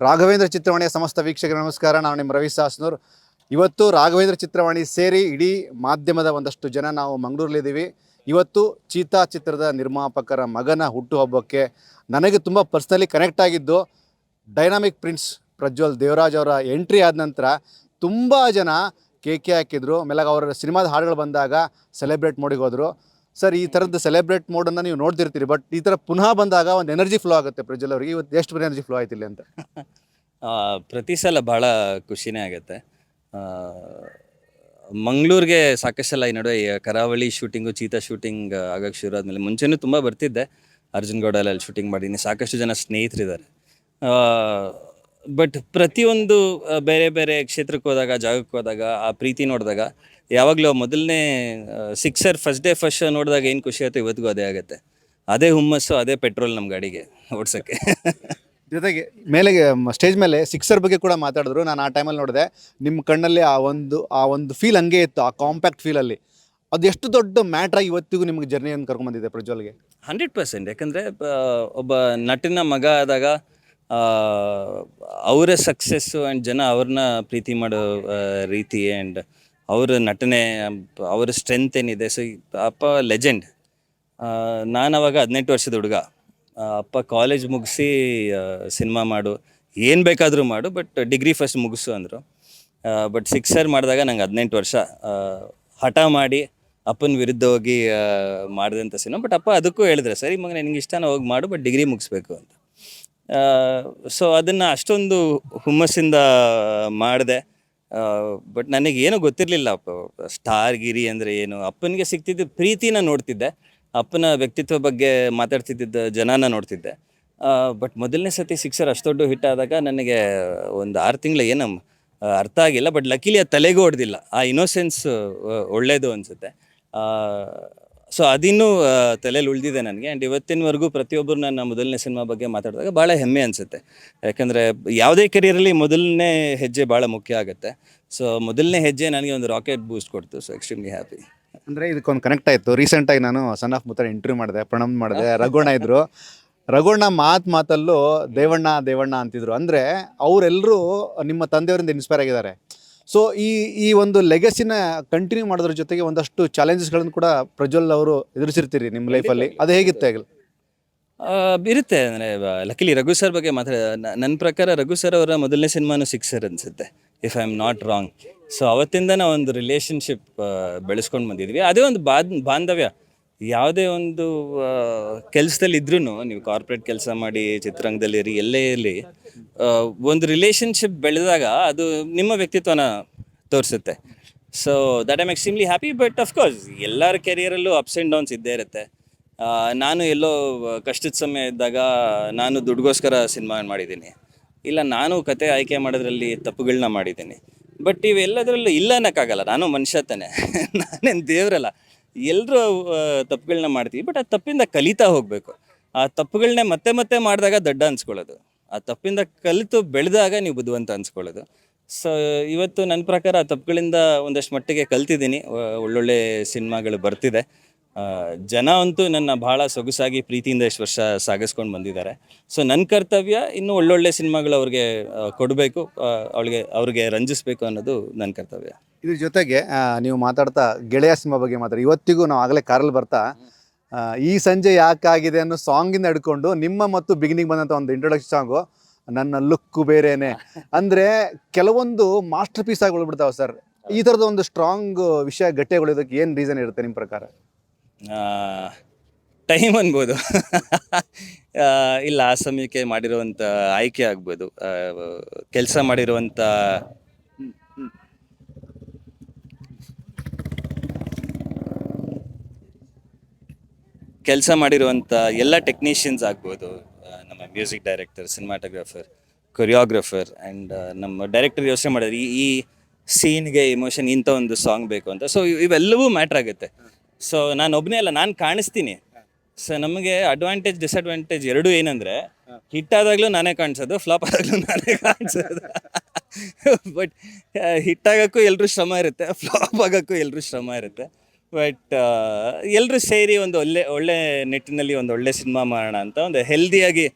ರಾಘವೇಂದ್ರ ಚಿತ್ರವಾಣಿಯ ಸಮಸ್ತ ವೀಕ್ಷಕರ ನಮಸ್ಕಾರ. ನಾನು ನಿಮ್ಮ ರವಿ ಸಾಸ್ನೂರ್. ಇವತ್ತು ರಾಘವೇಂದ್ರ ಚಿತ್ರವಾಣಿ ಸೇರಿ ಇಡೀ ಮಾಧ್ಯಮದ ಒಂದಷ್ಟು ಜನ ನಾವು ಮಂಗಳೂರಲ್ಲಿದ್ದೀವಿ. ಇವತ್ತು ಚೀತಾ ಚಿತ್ರದ ನಿರ್ಮಾಪಕರ ಮಗನ ಹುಟ್ಟುಹಬ್ಬಕ್ಕೆ ನನಗೆ ತುಂಬ ಪರ್ಸ್ನಲಿ ಕನೆಕ್ಟ್ ಆಗಿದ್ದು ಡೈನಾಮಿಕ್ ಪ್ರಿನ್ಸ್ ಪ್ರಜ್ವಲ್ ದೇವರಾಜ್ ಅವರ ಎಂಟ್ರಿ ಆದ ನಂತರ ತುಂಬ ಜನ ಕೇಕೆ ಹಾಕಿದ್ರು. ಆಮೇಲೆ ಅವರ ಸಿನಿಮಾದ ಹಾಡುಗಳು ಬಂದಾಗ ಸೆಲೆಬ್ರೇಟ್ ಮಾಡಿ ಹೋದರು. ಸರ್ ಈ ಥರದ್ದು ಸೆಲೆಬ್ರೇಟ್ ಮೋಡನ್ನು ನೀವು ನೋಡ್ತಿರ್ತೀರಿ ಬಟ್ ಈ ಥರ ಪುನಃ ಬಂದಾಗ ಒಂದು ಎನರ್ಜಿ ಫ್ಲೋ ಆಗುತ್ತೆ ಪ್ರಜ್ವಲ್ ಅವರಿಗೆ. ಇವತ್ತು ಎಷ್ಟು ಎನರ್ಜಿ ಫ್ಲೋ ಆಯ್ತಿಲ್ಲ ಅಂತ. ಆ, ಪ್ರತಿ ಸಲ ಭಾಳ ಖುಷಿನೇ ಆಗುತ್ತೆ. ಮಂಗಳೂರಿಗೆ ಸಾಕಷ್ಟು ಈ ನಡುವೆ ಕರಾವಳಿ ಶೂಟಿಂಗು ಚೀತಾ ಶೂಟಿಂಗ್ ಆಗಕ್ಕೆ ಶುರು ಆದಮೇಲೆ ಮುಂಚೆನೂ ತುಂಬ ಬರ್ತಿದ್ದೆ. ಅರ್ಜುನ್ ಗೌಡ ಅಲ್ಲಿ ಶೂಟಿಂಗ್ ಮಾಡಿದ್ದೀನಿ. ಸಾಕಷ್ಟು ಜನ ಸ್ನೇಹಿತರಿದ್ದಾರೆ. ಬಟ್ ಪ್ರತಿಯೊಂದು ಆ, ಬೇರೆ ಬೇರೆ ಕ್ಷೇತ್ರಕ್ಕೆ ಹೋದಾಗ ಜಾಗಕ್ಕೆ ಹೋದಾಗ ಆ ಪ್ರೀತಿ ನೋಡಿದಾಗ ಯಾವಾಗಲೂ ಮೊದಲನೇ ಸಿಕ್ಸರ್ ಫಸ್ಟ್ ಡೇ ಫಸ್ಟ್ ನೋಡಿದಾಗ ಏನು ಖುಷಿ ಆಯ್ತು ಇವತ್ತಿಗೂ ಅದೇ ಆಗುತ್ತೆ. ಅದೇ ಹುಮ್ಮಸ್ಸು ಅದೇ ಪೆಟ್ರೋಲ್ ನಮ್ಮ ಗಾಡಿಗೆ ಓಡ್ಸೋಕ್ಕೆ. ಜೊತೆಗೆ ಮೇಲೆ ಸ್ಟೇಜ್ ಮೇಲೆ ಸಿಕ್ಸರ್ ಬಗ್ಗೆ ಕೂಡ ಮಾತಾಡಿದ್ರು. ನಾನು ಆ ಟೈಮಲ್ಲಿ ನೋಡಿದೆ ನಿಮ್ಮ ಕಣ್ಣಲ್ಲಿ ಆ ಒಂದು ಆ ಒಂದು ಫೀಲ್ ಹಂಗೆ ಇತ್ತು ಆ ಕಾಂಪ್ಯಾಕ್ಟ್ ಫೀಲಲ್ಲಿ ಅದು ಎಷ್ಟು ದೊಡ್ಡ ಮ್ಯಾಟ್ರಾಗಿ ಇವತ್ತಿಗೂ ನಿಮಗೆ ಜರ್ನಿಯನ್ನು ಕರ್ಕೊಂಡ್ಬಂದಿದೆ ಪ್ರಜ್ವಲ್ಗೆ? Hundred percent. ಯಾಕಂದರೆ ಒಬ್ಬ ನಟನ ಮಗ ಆದಾಗ ಅವರ ಸಕ್ಸಸ್ಸು ಆ್ಯಂಡ್ ಜನ ಅವ್ರನ್ನ ಪ್ರೀತಿ ಮಾಡೋ ರೀತಿ ಆ್ಯಂಡ್ ಅವರ ನಟನೆ, ಅವರ ಸ್ಟ್ರೆಂತ್ ಏನಿದೆ? ಸೊ ಅಪ್ಪ ಲೆಜೆಂಡ್ ನಾನು ಅವಾಗ ಹದಿನೆಂಟು ವರ್ಷದ ಹುಡುಗ. ಅಪ್ಪ ಕಾಲೇಜ್ ಮುಗಿಸಿ ಸಿನಿಮಾ ಮಾಡು. ಏನು ಬೇಕಾದರೂ ಮಾಡು ಬಟ್ ಡಿಗ್ರಿ ಫಸ್ಟ್ ಮುಗಿಸು ಅಂದರು. ಬಟ್ ಸಿಕ್ಸರ್ ಮಾಡಿದಾಗ ನಂಗೆ ಹದಿನೆಂಟು ವರ್ಷ. ಹಠ ಮಾಡಿ ಅಪ್ಪನ ವಿರುದ್ಧ ಹೋಗಿ ಮಾಡಿದಂಥ ಸಿನಿಮಾ ಬಟ್ ಅಪ್ಪ ಅದಕ್ಕೂ ಹೇಳಿದ್ರೆ, ಸರಿ ಮಗ ನಿನಗೆ ಇಷ್ಟನ ಹೋಗಿ ಮಾಡು ಬಟ್ ಡಿಗ್ರಿ ಮುಗಿಸ್ಬೇಕು ಅಂತ. ಸೊ ಅದನ್ನು ಅಷ್ಟೊಂದು ಹುಮ್ಮಸ್ಸಿಂದ ಮಾಡಿದೆ. ಬಟ್ ನನಗೆ ಏನೂ ಗೊತ್ತಿರಲಿಲ್ಲ. ಸ್ಟಾರ್ ಗಿರಿ ಅಂದರೆ ಏನು? ಅಪ್ಪನಿಗೆ ಸಿಗ್ತಿದ್ದ ಪ್ರೀತಿನ ನೋಡ್ತಿದ್ದೆ. ಅಪ್ಪನ ವ್ಯಕ್ತಿತ್ವ ಬಗ್ಗೆ ಮಾತಾಡ್ತಿದ್ದ ಜನನ ನೋಡ್ತಿದ್ದೆ. ಬಟ್ ಮೊದಲನೇ ಸತಿ ಸಿಕ್ಸರ್ ಅಷ್ಟು ದೊಡ್ಡ ಹಿಟ್ ಆದಾಗ ನನಗೆ ಒಂದು ಆರು ತಿಂಗಳು ಏನು ಅರ್ಥ ಆಗಿಲ್ಲ. ಬಟ್ ಲಕ್ಕಿಲಿ ಅದು ತಲೆಗೂ ಹೊಡೆದಿಲ್ಲ. ಆ ಇನ್ನೋಸೆನ್ಸ್ ಒಳ್ಳೆಯದು ಅನಿಸುತ್ತೆ. ಸೊ ಅದಿನ್ನೂ ತಲೆಯಲ್ಲಿ ಉಳಿದಿದೆ ನನಗೆ. ಆ್ಯಂಡ್ ಇವತ್ತಿನವರೆಗೂ ಪ್ರತಿಯೊಬ್ಬರು ನನ್ನ ಮೊದಲನೇ ಸಿನಿಮಾ ಬಗ್ಗೆ ಮಾತಾಡಿದಾಗ ಭಾಳ ಹೆಮ್ಮೆ ಅನಿಸುತ್ತೆ. ಯಾಕಂದರೆ ಯಾವುದೇ ಕೆರಿಯರಲ್ಲಿ ಮೊದಲನೇ ಹೆಜ್ಜೆ ಭಾಳ ಮುಖ್ಯ ಆಗುತ್ತೆ. ಸೊ ಮೊದಲನೇ ಹೆಜ್ಜೆ ನನಗೆ ಒಂದು ರಾಕೆಟ್ ಬೂಸ್ಟ್ ಕೊಡ್ತು. ಸೊ ಎಕ್ಸ್ಟ್ರೀಮ್ಲಿ ಹ್ಯಾಪಿ ಅಂದರೆ ಇದಕ್ಕೊಂದು ಕನೆಕ್ಟ್ ಆಯಿತು. ರೀಸೆಂಟಾಗಿ ನಾನು ಸನ್ ಆಫ್ ಮುತ್ತರ ಇಂಟರ್ವ್ಯೂ ಮಾಡಿದೆ ಪ್ರಣಮ್ ಮಾಡಿದೆ ರಘುಣ್ಣ ಇದ್ದರು ರಘುಣ್ಣ ಮಾತು ಮಾತಲ್ಲೂ ದೇವಣ್ಣ ದೇವಣ್ಣ ಅಂತಿದ್ರು. ಅಂದರೆ ಅವರೆಲ್ಲರೂ ನಿಮ್ಮ ತಂದೆಯವರಿಂದ ಇನ್ಸ್ಪೈರ್ ಆಗಿದ್ದಾರೆ. ಸೊ ಈ ಈ ಒಂದು ಲೆಗಸಿನ ಕಂಟಿನ್ಯೂ ಮಾಡೋದ್ರ ಜೊತೆಗೆ ಒಂದಷ್ಟು ಚಾಲೆಂಜಸ್ಗಳನ್ನು ಕೂಡ ಪ್ರಜ್ವಲ್ ಅವರು ಎದುರಿಸಿರ್ತೀರಿ ನಿಮ್ಮ ಲೈಫಲ್ಲಿ ಅದು ಹೇಗಿತ್ತು ಆಗಲಿ ಇರುತ್ತೆ ಅಂದರೆ ಲಕ್ಕಿಲಿ ರಘು ಸರ್ ಬಗ್ಗೆ ಮಾತಾಡ ನನ್ನ ಪ್ರಕಾರ ರಘು ಸರ್ ಅವರ ಮೊದಲನೇ ಸಿನಿಮಾನು ಸಿಕ್ಸರ್ ಅನಿಸುತ್ತೆ if I am not wrong so ಅವತ್ತಿಂದ ನಾವು ಒಂದು ರಿಲೇಷನ್ಶಿಪ್ ಬೆಳೆಸ್ಕೊಂಡು ಬಂದಿದ್ವಿ. ಅದೇ ಒಂದು ಬಾಂಧವ್ಯ. ಯಾವುದೇ ಒಂದು ಕೆಲಸದಲ್ಲಿ ಇದ್ರೂ ನೀವು ಕಾರ್ಪೊರೇಟ್ ಕೆಲಸ ಮಾಡಿ ಚಿತ್ರರಂಗದಲ್ಲಿರಿ ಎಲ್ಲೇ ಇರಲಿ ಒಂದು ರಿಲೇಷನ್ಶಿಪ್ ಬೆಳೆದಾಗ ಅದು ನಿಮ್ಮ ವ್ಯಕ್ತಿತ್ವನ ತೋರಿಸುತ್ತೆ. So that I'm extremely happy but of course ಎಲ್ಲರ ಕೆರಿಯರಲ್ಲೂ ಅಪ್ಸ್ ಆ್ಯಂಡ್ ಡೌನ್ಸ್ ಇದ್ದೇ ಇರುತ್ತೆ. ನಾನು ಎಲ್ಲೋ ಕಷ್ಟದ ಸಮಯ ಇದ್ದಾಗ ನಾನು ದುಡ್ಗೋಸ್ಕರ ಸಿನಿಮಾ ಮಾಡಿದ್ದೀನಿ. ಇಲ್ಲ, ನಾನು ಕತೆ ಆಯ್ಕೆ ಮಾಡೋದ್ರಲ್ಲಿ ತಪ್ಪುಗಳನ್ನ ಮಾಡಿದ್ದೀನಿ. ಬಟ್ ಇವೆಲ್ಲದರಲ್ಲೂ ಇಲ್ಲ ಅನ್ನೋಕ್ಕಾಗಲ್ಲ, ನಾನು ಮನುಷ್ಯ ತಾನೆ. ನಾನೇನು ದೇವರಲ್ಲ. ಎಲ್ಲರೂ ತಪ್ಪುಗಳನ್ನ ಮಾಡ್ತೀವಿ ಬಟ್ ಆ ತಪ್ಪಿಂದ ಕಲಿತಾ ಹೋಗಬೇಕು. ಆ ತಪ್ಪುಗಳನ್ನೇ ಮತ್ತೆ ಮತ್ತೆ ಮಾಡಿದಾಗ ದಡ್ಡ ಅನ್ಸ್ಕೊಳ್ಳೋದು. ಆ ತಪ್ಪಿಂದ ಕಲಿತು ಬೆಳೆದಾಗ ನೀವು ಬುದ್ಧಿವಂತ ಅನ್ಸ್ಕೊಳ್ಳೋದು. ಸೊ ಇವತ್ತು ನನ್ನ ಪ್ರಕಾರ ಆ ತಪ್ಪುಗಳಿಂದ ಒಂದಷ್ಟು ಮಟ್ಟಿಗೆ ಕಲ್ತಿದ್ದೀನಿ. ಒಳ್ಳೊಳ್ಳೆ ಸಿನಿಮಾಗಳು ಬರ್ತಿದೆ. ಜನ ಅಂತೂ ನನ್ನ ಭಾಳ ಸೊಗಸಾಗಿ ಪ್ರೀತಿಯಿಂದ ಇಷ್ಟು ವರ್ಷ ಸಾಗಿಸ್ಕೊಂಡು ಬಂದಿದ್ದಾರೆ. ಸೊ ನನ್ನ ಕರ್ತವ್ಯ ಇನ್ನೂ ಒಳ್ಳೊಳ್ಳೆ ಸಿನಿಮಾಗಳು ಅವ್ರಿಗೆ ಕೊಡಬೇಕು. ಅವಳಿಗೆ, ಅವ್ರಿಗೆ ರಂಜಿಸ್ಬೇಕು ಅನ್ನೋದು ನನ್ನ ಕರ್ತವ್ಯ. ಇದ್ರ ಜೊತೆಗೆ ನೀವು ಮಾತಾಡ್ತಾ ಗೆಳೆಯ ಸಿನಿಮಾ ಬಗ್ಗೆ ಮಾತಾಡಿ. ಇವತ್ತಿಗೂ ನಾವು ಆಗಲೇ ಕಾರಲ್ಲಿ ಬರ್ತಾ ಈ ಸಂಜೆ ಯಾಕಾಗಿದೆ ಅನ್ನೋ ಸಾಂಗಿಂದ ಹಿಡ್ಕೊಂಡು ನಿಮ್ಮ ಮತ್ತು ಬಿಗಿನಿಂಗ್ ಬಂದಂಥ ಒಂದು ಇಂಟ್ರೊಡಕ್ಷನ್ ಸಾಂಗು ನನ್ನ ಲುಕ್ಕು ಬೇರೆನೆ. ಅಂದರೆ ಕೆಲವೊಂದು ಮಾಸ್ಟರ್ ಪೀಸ್ ಆಗಿ ಉಳ್ಬಿಡ್ತಾವೆ ಸರ್ ಈ ಥರದ ಒಂದು ಸ್ಟ್ರಾಂಗ್ ವಿಷಯ ಗಟ್ಟಿಗೊಳ್ಳೋದಕ್ಕೆ ಏನು ರೀಸನ್ ಇರುತ್ತೆ ನಿಮ್ಮ ಪ್ರಕಾರ? ಟೈಮ್ ಅನ್ಬೋದು. ಇಲ್ಲ ಆ ಸಮಯಕ್ಕೆ ಮಾಡಿರುವಂಥ ಆಯ್ಕೆ ಆಗ್ಬೋದು. ಕೆಲಸ ಮಾಡಿರುವಂಥ ಕೆಲಸ ಮಾಡಿರುವಂಥ ಎಲ್ಲ ಟೆಕ್ನಿಷಿಯನ್ಸ್ ಆಗ್ಬೋದು ನಮ್ಮ music director cinematographer choreographer and ನಮ್ಮ ಡೈರೆಕ್ಟರ್ ಯೋಚನೆ ಮಾಡಿದ್ರೆ ಈ ಈ ಸೀನ್ಗೆ ಇಮೋಷನ್ ಇಂಥ ಒಂದು ಸಾಂಗ್ ಬೇಕು ಅಂತ. ಸೊ ಇವೆಲ್ಲವೂ ಮ್ಯಾಟ್ರ್ ಆಗುತ್ತೆ. ಸೊ ನಾನು ಒಬ್ಬನೇ ಅಲ್ಲ, ನಾನು ಕಾಣಿಸ್ತೀನಿ. ಸೊ ನಮಗೆ ಅಡ್ವಾಂಟೇಜ್ ಡಿಸ್ಅಡ್ವಾಂಟೇಜ್ ಎರಡೂ ಏನಂದರೆ ಹಿಟ್ ಆದಾಗಲೂ ನಾನೇ ಕಾಣಿಸೋದು ಫ್ಲಾಪ್ ಆದಾಗಲೂ ನಾನೇ ಕಾಣಿಸೋದು. ಬಟ್ ಹಿಟ್ ಆಗೋಕ್ಕೂ ಎಲ್ಲರೂ ಶ್ರಮ ಇರುತ್ತೆ ಫ್ಲಾಪ್ ಆಗೋಕ್ಕೂ ಎಲ್ಲರೂ ಶ್ರಮ ಇರುತ್ತೆ. ಬಟ್ ಎಲ್ಲರೂ ಸೇರಿ ಒಂದು ಒಳ್ಳೆ ಒಳ್ಳೆ ನಿಟ್ಟಿನಲ್ಲಿ ಒಂದು ಒಳ್ಳೆ ಸಿನಿಮಾ ಮಾಡೋಣ ಅಂತ ಒಂದು ಹೆಲ್ದಿಯಾಗಿ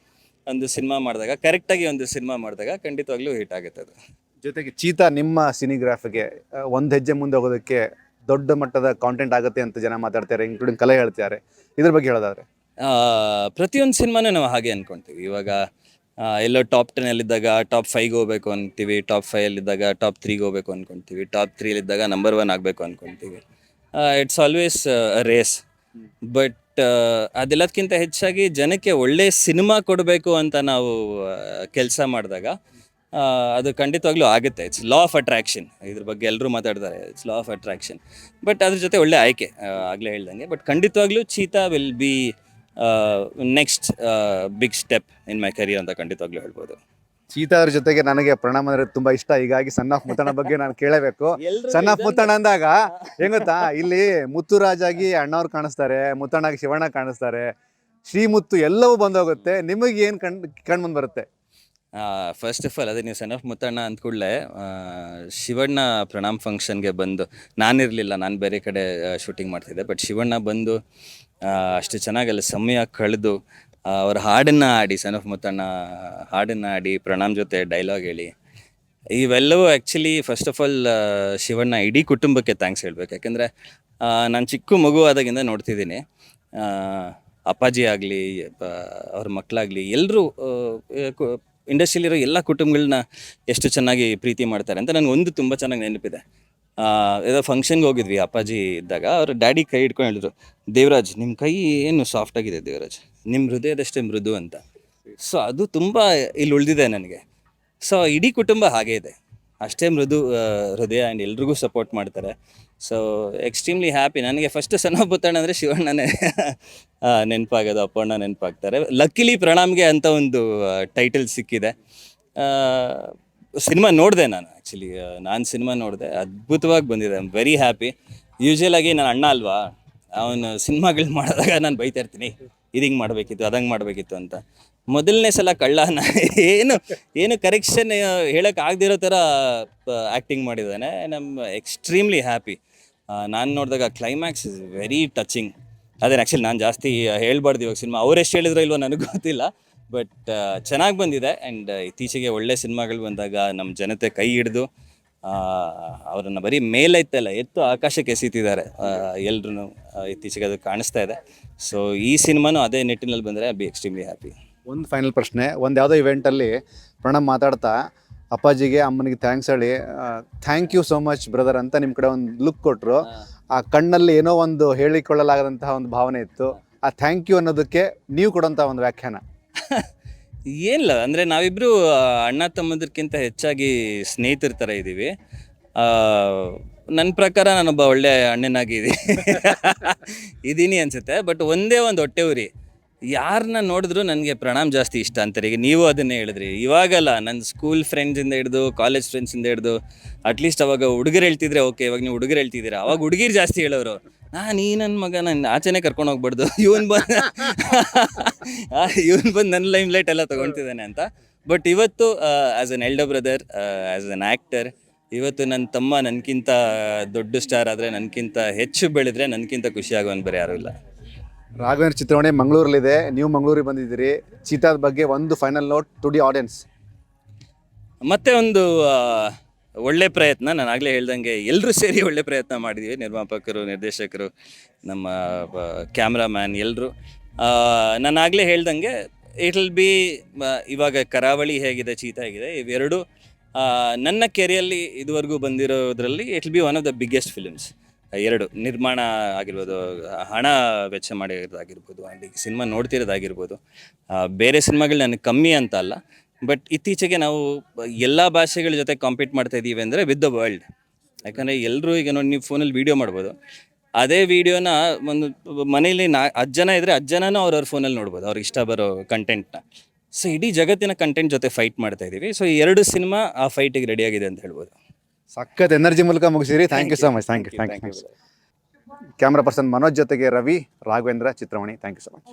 ಒಂದು ಸಿನಿಮಾ ಮಾಡಿದಾಗ ಕರೆಕ್ಟಾಗಿ ಒಂದು ಸಿನಿಮಾ ಮಾಡಿದಾಗ ಖಂಡಿತವಾಗ್ಲೂ ಹಿಟ್ ಆಗುತ್ತೆ ಅದು. ಜೊತೆಗೆ ಚೀತಾ ನಿಮ್ಮ ಸಿನಿಗ್ರಾಫಿಗೆ ಒಂದು ಹೆಜ್ಜೆ ಮುಂದೆ ಹೋಗೋದಕ್ಕೆ ದೊಡ್ಡ ಮಟ್ಟದ ಕಾಂಟೆಂಟ್ ಆಗುತ್ತೆ ಅಂತ ಜನ ಮಾತಾಡ್ತಾರೆ ಇನ್ಕ್ಲೂಡಿಂಗ್ ಕಲೆ ಹೇಳ್ತಾರೆ ಇದ್ರ ಬಗ್ಗೆ ಹೇಳೋದಾದ್ರೆ? ಪ್ರತಿಯೊಂದು ಸಿನಿಮಾನೂ ನಾವು ಹಾಗೆ ಅಂದ್ಕೊಳ್ತೀವಿ ಇವಾಗ ಎಲ್ಲೋ ಟಾಪ್ ಟೆನ್ನಲ್ಲಿದ್ದಾಗ ಟಾಪ್ ಫೈವ್ಗೆ ಹೋಗ್ಬೇಕು ಅಂತೀವಿ ಟಾಪ್ ಫೈವಲ್ಲಿದ್ದಾಗ ಟಾಪ್ ತ್ರೀಗೆ ಹೋಗ್ಬೇಕು ಅಂದ್ಕೊಳ್ತೀವಿ ಟಾಪ್ ತ್ರೀಲಿದ್ದಾಗ ನಂಬರ್ ಒನ್ ಆಗಬೇಕು ಅಂದ್ಕೊಳ್ತೀವಿ ಇಟ್ಸ್ ಆಲ್ವೇಸ್ ರೇಸ್ ಬಟ್ ಅದೆಲ್ಲದಕ್ಕಿಂತ ಹೆಚ್ಚಾಗಿ ಜನಕ್ಕೆ ಒಳ್ಳೆಯ ಸಿನಿಮಾ ಕೊಡಬೇಕು ಅಂತ ನಾವು ಕೆಲಸ ಮಾಡಿದಾಗ ಅದು ಖಂಡಿತವಾಗ್ಲೂ ಆಗುತ್ತೆ. ಇಟ್ಸ್ ಲಾ ಆಫ್ ಅಟ್ರಾಕ್ಷನ್ ಇದ್ರ ಬಗ್ಗೆ ಎಲ್ಲರೂ ಮಾತಾಡ್ತಾರೆ. It's law of attraction but ಅದ್ರ ಜೊತೆ ಒಳ್ಳೆ ಆಯ್ಕೆ ಆಗಲೇ ಹೇಳ್ದಂಗೆ. ಬಟ್ ಖಂಡಿತವಾಗ್ಲೂ Cheetah will be next big step in my career ಅಂತ ಖಂಡಿತವಾಗ್ಲೂ ಹೇಳ್ಬೋದು. ಅವ್ರ ಜೊತೆಗೆ ನನಗೆ ಪ್ರಣಾಮ್ ಅಂದ್ರೆ ತುಂಬಾ ಇಷ್ಟ. ಹೀಗಾಗಿ ಸನ್ ಆಫ್ ಮುತ್ತಣ ಬಗ್ಗೆ ನಾನು ಕೇಳಬೇಕು. ಸನ್ ಆಫ್ ಮುತ್ತಣ ಅಂದಾಗ ಹೆಂಗ್ ಗೊತ್ತಾ? ಇಲ್ಲಿ ಮುತ್ತುರಾಜ್ ಆಗಿ ಅಣ್ಣವ್ರು ಕಾಣಿಸ್ತಾರೆ ಮುತ್ತಣ್ಣಾಗಿ ಶಿವಣ್ಣ ಕಾಣಿಸ್ತಾರೆ. ಶ್ರೀಮುತ್ತು ಎಲ್ಲವೂ ಬಂದೋಗುತ್ತೆ ನಿಮಗೆ ಏನ್ ಕಣ್ ಕಣ್ ಬಂದ್ ಬರುತ್ತೆ? ಫಸ್ಟ್ ಆಫ್ ಆಲ್ ಅದೇ ನೀವು ಸನ್ ಆಫ್ ಮುತ್ತಣ್ಣ ಅಂದ ಕೂಡಲೇ ಶಿವಣ್ಣ ಪ್ರಣಾಮ್ ಫಂಕ್ಷನ್ಗೆ ಬಂದು ನಾನಿರಲಿಲ್ಲ ನಾನು ಬೇರೆ ಕಡೆ ಶೂಟಿಂಗ್ ಮಾಡ್ತಿದ್ದೆ ಬಟ್ ಶಿವಣ್ಣ ಬಂದು ಆ, ಅಷ್ಟು ಚೆನ್ನಾಗಿ ಅಲ್ಲಿ ಸಮಯ ಕಳೆದು ಅವ್ರ ಹಾಡನ್ನು ಆಡಿ ಸನ್ ಆಫ್ ಮುತ್ತಣ್ಣ ಹಾಡನ್ನು ಆಡಿ, ಪ್ರಣಾಮ್ ಜೊತೆ ಡೈಲಾಗ್ ಹೇಳಿ. ಇವೆಲ್ಲವೂ actually first of all Shivanna ಇಡೀ ಕುಟುಂಬಕ್ಕೆ ಥ್ಯಾಂಕ್ಸ್ ಹೇಳ್ಬೇಕು. ಯಾಕೆಂದರೆ ನಾನು ಚಿಕ್ಕ ಮಗು ಆದಾಗಿಂದ ನೋಡ್ತಿದ್ದೀನಿ. ಅಪ್ಪಾಜಿ ಆಗಲಿ ಅವ್ರ ಮಕ್ಕಳಾಗಲಿ ಎಲ್ಲರೂ ಇಂಡಸ್ಟ್ರಿಯಲ್ಲಿರೋ ಎಲ್ಲ ಕುಟುಂಬಗಳನ್ನ ಎಷ್ಟು ಚೆನ್ನಾಗಿ ಪ್ರೀತಿ ಮಾಡ್ತಾರೆ ಅಂತ ನನಗೆ ಒಂದು ತುಂಬ ಚೆನ್ನಾಗಿ ನೆನಪಿದೆ. ಏನೋ ಫಂಕ್ಷನ್ಗೆ ಹೋಗಿದ್ವಿ ಅಪ್ಪಾಜಿ ಇದ್ದಾಗ. ಅವ್ರ ಡ್ಯಾಡಿ ಕೈ ಹಿಡ್ಕೊಂಡು ಹೇಳಿದ್ರು, ದೇವರಾಜ್ ನಿಮ್ಮ ಕೈ ಏನು ಸಾಫ್ಟ್ ಆಗಿದೆ ದೇವರಾಜ್? ನಿಮ್ಮ ಹೃದಯದಷ್ಟೇ ಮೃದು ಅಂತ. ಸೊ ಅದು ತುಂಬ ಇಲ್ಲಿ ಉಳಿದಿದೆ ನನಗೆ. ಸೊ ಇಡೀ ಕುಟುಂಬ ಹಾಗೇ ಇದೆ. ಅಷ್ಟೇ ಮೃದು ಹೃದಯ ಆ್ಯಂಡ್ ಎಲ್ರಿಗೂ ಸಪೋರ್ಟ್ ಮಾಡ್ತಾರೆ. ಸೊ ಎಕ್ಸ್ಟ್ರೀಮ್ಲಿ ಹ್ಯಾಪಿ ನನಗೆ ಫಸ್ಟ್ ಸಣ್ಣ ಪುತ್ತಣ್ಣ ಅಂದರೆ ಶಿವಣ್ಣನೇ ನೆನಪಾಗೋದು, ಅಪ್ಪಣ್ಣ ನೆನಪಾಗ್ತಾರೆ. ಲಕ್ಕಿಲಿ ಪ್ರಣಾಮ್ಗೆ ಅಂತ ಒಂದು ಟೈಟಲ್ ಸಿಕ್ಕಿದೆ. ಸಿನಿಮಾ ನೋಡಿದೆ ನಾನು ಆ್ಯಕ್ಚುಲಿ ನಾನು ಸಿನಿಮಾ ನೋಡಿದೆ, ಅದ್ಭುತವಾಗಿ ಬಂದಿದೆ. ಐ ಆಮ್ ವೆರಿ ಹ್ಯಾಪಿ ಯೂಶ್ವಲಾಗಿ ನನ್ನ ಅಣ್ಣ ಅಲ್ವಾ, ಅವನು ಸಿನಿಮಾಗಳು ಮಾಡಿದಾಗ ನಾನು ಬೈತಾ ಇರ್ತೀನಿ, ಇದು ಮಾಡಬೇಕಿತ್ತು, ಅದಂಗೆ ಮಾಡಬೇಕಿತ್ತು ಅಂತ. ಮೊದಲನೇ ಸಲ ಕಳ್ಳನ ಏನು ಏನು ಕರೆಕ್ಷನ್ ಹೇಳಕ್ಕೆ ಆಗದಿರೋ ಥರ ಆ್ಯಕ್ಟಿಂಗ್ ಮಾಡಿದ್ದಾನೆ. ನಮ್ಮ ಎಕ್ಸ್ಟ್ರೀಮ್ಲಿ ಹ್ಯಾಪಿ ನಾನು ನೋಡಿದಾಗ ಕ್ಲೈಮ್ಯಾಕ್ಸ್ ಇಸ್ ವೆರಿ ಟಚಿಂಗ್ ಅದೇ ಆ್ಯಕ್ಚುಲಿ ನಾನು ಜಾಸ್ತಿ ಹೇಳ್ಬಾರ್ದು ಇವಾಗ ಸಿನಿಮಾ. ಎಷ್ಟು ಹೇಳಿದ್ರೋ ಇಲ್ವೋ ನನಗೆ ಗೊತ್ತಿಲ್ಲ. ಬಟ್ ಚೆನ್ನಾಗಿ ಬಂದಿದೆ. ಆ್ಯಂಡ್ ಇತ್ತೀಚೆಗೆ ಒಳ್ಳೆ ಸಿನಿಮಾಗಳು ಬಂದಾಗ ನಮ್ಮ ಜನತೆ ಕೈ ಹಿಡಿದು ಅವರನ್ನು ಬರೀ ಮೇಲೈತಲ್ಲ ಎತ್ತು ಆಕಾಶಕ್ಕೆ ಎಸೀತಿದ್ದಾರೆ. ಎಲ್ಲರೂ ಇತ್ತೀಚೆಗೆ ಅದು ಕಾಣಿಸ್ತಾ ಇದೆ. ಸೊ ಈ ಸಿನಿಮಾನು ಅದೇ ನಿಟ್ಟಿನಲ್ಲಿ ಬಂದರೆ ಬಿ ಎಕ್ಸ್ಟ್ರೀಮ್ಲಿ ಹ್ಯಾಪಿ ಒಂದು ಫೈನಲ್ ಪ್ರಶ್ನೆ. ಒಂದು ಯಾವುದೋ ಇವೆಂಟಲ್ಲಿ ಪ್ರಣಮ್ ಮಾತಾಡ್ತಾ, ಅಪ್ಪಾಜಿಗೆ, ಅಮ್ಮನಿಗೆ ಥ್ಯಾಂಕ್ಸ್ ಹೇಳಿ thank you so much brother ಅಂತ ನಿಮ್ಮ ಕಡೆ ಒಂದು ಲುಕ್ ಕೊಟ್ಟರು ಆ ಕಣ್ಣಲ್ಲಿ ಏನೋ ಒಂದು ಹೇಳಿಕೊಳ್ಳಲಾಗದಂತಹ ಒಂದು ಭಾವನೆ ಇತ್ತು. ಆ ಥ್ಯಾಂಕ್ ಯು ಅನ್ನೋದಕ್ಕೆ ನೀವು ಕೊಡೋಂಥ ಒಂದು ವ್ಯಾಖ್ಯಾನ. ಏನಿಲ್ಲ, ಅಂದರೆ ನಾವಿಬ್ಬರು ಅಣ್ಣ ತಮ್ಮದ್ರಕ್ಕಿಂತ ಹೆಚ್ಚಾಗಿ ಸ್ನೇಹಿತರ ಥರ ಇದ್ದೀವಿ. ನನ್ನ ಪ್ರಕಾರ ನಾನೊಬ್ಬ ಒಳ್ಳೆ ಅಣ್ಣನಾಗಿ ಇದ್ದೀನಿ. ಅನಿಸುತ್ತೆ ಬಟ್ ಒಂದೇ ಒಂದು ಹೊಟ್ಟೆ ಉರಿ. ಯಾರನ್ನ ನೋಡಿದ್ರು ನನಗೆ ಪ್ರಣಾಮ್ ಜಾಸ್ತಿ ಇಷ್ಟ ಅಂತಾರೆ ಈಗ ನೀವು ಅದನ್ನೇ ಹೇಳಿದ್ರಿ. ಇವಾಗಲ್ಲ ನನ್ನ ಸ್ಕೂಲ್ ಫ್ರೆಂಡ್ಸಿಂದ ಹಿಡಿದು ಕಾಲೇಜ್ ಫ್ರೆಂಡ್ಸಿಂದ ಹಿಡಿದು ಅಟ್ಲೀಸ್ಟ್ ಅವಾಗ ಹುಡುಗರು ಹೇಳ್ತಿದ್ರೆ ಓಕೆ ಇವಾಗ ನೀವು ಹುಡುಗರು ಹೇಳ್ತಿದ್ದೀರಾ? ಅವಾಗ ಹುಡುಗಿರು ಜಾಸ್ತಿ ಹೇಳೋರು. ನಾನು ಈ ನನ್ನ ಮಗ ನನ್ನ ಆಚೆನೆ ಕರ್ಕೊಂಡು ಹೋಗ್ಬಾರ್ದು. ಇವನ್ ಬಂದು ಇವನ್ ಬಂದು ನನ್ನ ಲೈಮ್ ಲೈಟ್ ಎಲ್ಲ ತೊಗೊಳ್ತಿದ್ದಾನೆ ಅಂತ. ಬಟ್ ಇವತ್ತು as an elder brother as an actor ಇವತ್ತು ನನ್ನ ತಮ್ಮ ನನಗಿಂತ ದೊಡ್ಡ ಸ್ಟಾರ್ ಆದರೆ ನನಗಿಂತ ಹೆಚ್ಚು ಬೆಳೆದ್ರೆ ನನಗಿಂತ ಖುಷಿಯಾಗುವಂತ ಬೇರೆ ಯಾರೂ ಇಲ್ಲ. ರಾಘವೇಂದ್ರ ಚಿತ್ರಮಣಿ ಮಂಗಳೂರಲ್ಲಿದೆ. ನೀವು ಮಂಗಳೂರಿಗೆ ಬಂದಿದ್ದೀರಿ. ಚೀತಾದ ಬಗ್ಗೆ ಒಂದು final note to the audience ಮತ್ತೆ ಒಂದು ಒಳ್ಳೆ ಪ್ರಯತ್ನ. ನಾನು ಆಗಲೇ ಹೇಳ್ದಂಗೆ ಎಲ್ಲರೂ ಸೇರಿ ಒಳ್ಳೆ ಪ್ರಯತ್ನ ಮಾಡಿದ್ದೀವಿ ನಿರ್ಮಾಪಕರು, ನಿರ್ದೇಶಕರು, ನಮ್ಮ ಕ್ಯಾಮ್ರಾಮ್ಯಾನ್ ಎಲ್ಲರೂ ನಾನು ಆಗಲೇ ಹೇಳ್ದಂಗೆ ಇಟ್ ವಿಲ್ ಬಿ ಇವಾಗ ಕರಾವಳಿ ಹೇಗಿದೆ, ಚೀತಾ ಹೇಗಿದೆ. ಇವೆರಡು ನನ್ನ ಕೆರಿಯಲ್ಲಿ ಇದುವರೆಗೂ ಬಂದಿರೋದ್ರಲ್ಲಿ it will be one of the biggest films ಎರಡು ನಿರ್ಮಾಣ ಆಗಿರ್ಬೋದು, ಹಣ ವೆಚ್ಚ ಮಾಡಿರೋದಾಗಿರ್ಬೋದು ಆ್ಯಂಡ್ ಈಗ ಸಿನಿಮಾ ನೋಡ್ತಿರೋದಾಗಿರ್ಬೋದು ಬೇರೆ ಸಿನಿಮಾಗಳು ನನಗೆ ಕಮ್ಮಿ ಅಂತ ಅಲ್ಲ ಬಟ್ ಇತ್ತೀಚೆಗೆ ನಾವು ಎಲ್ಲ ಭಾಷೆಗಳ ಜೊತೆ ಕಾಂಪೀಟ್ ಮಾಡ್ತಾ ಇದ್ದೀವಿ ಅಂದರೆ ವಿತ್ ದ ವರ್ಲ್ಡ್ ಯಾಕಂದರೆ ಎಲ್ಲರೂ ಈಗ ನೋಡಿ ನೀವು ಫೋನಲ್ಲಿ ವೀಡಿಯೋ ಮಾಡ್ಬೋದು. ಅದೇ ವಿಡಿಯೋನ ಒಂದು ಮನೇಲಿ ನಾ, ಹತ್ತು ಜನ ಇದ್ದರೆ ಹತ್ತು ಜನನೂ ಅವ್ರವ್ರ ಫೋನಲ್ಲಿ ನೋಡ್ಬೋದು, ಅವ್ರಿಗೆ ಇಷ್ಟ ಬರೋ ಕಂಟೆಂಟ್ನ ಸೊ ಇಡೀ ಜಗತ್ತಿನ ಕಂಟೆಂಟ್ ಜೊತೆ ಫೈಟ್ ಮಾಡ್ತಾ ಇದ್ದೀವಿ ಸೊ ಎರಡು ಸಿನಿಮಾ ಆ ಫೈಟಿಗೆ ರೆಡಿಯಾಗಿದೆ ಅಂತ ಹೇಳ್ಬೋದು. ಸಖತ್ ಎನರ್ಜಿ ಮೂಲಕ ಮುಗಿಸಿರಿ thank you so much thank you thank you camera person Manoj ಜೊತೆಗೆ Ravi Raghavendra Chitramani. Thank you so much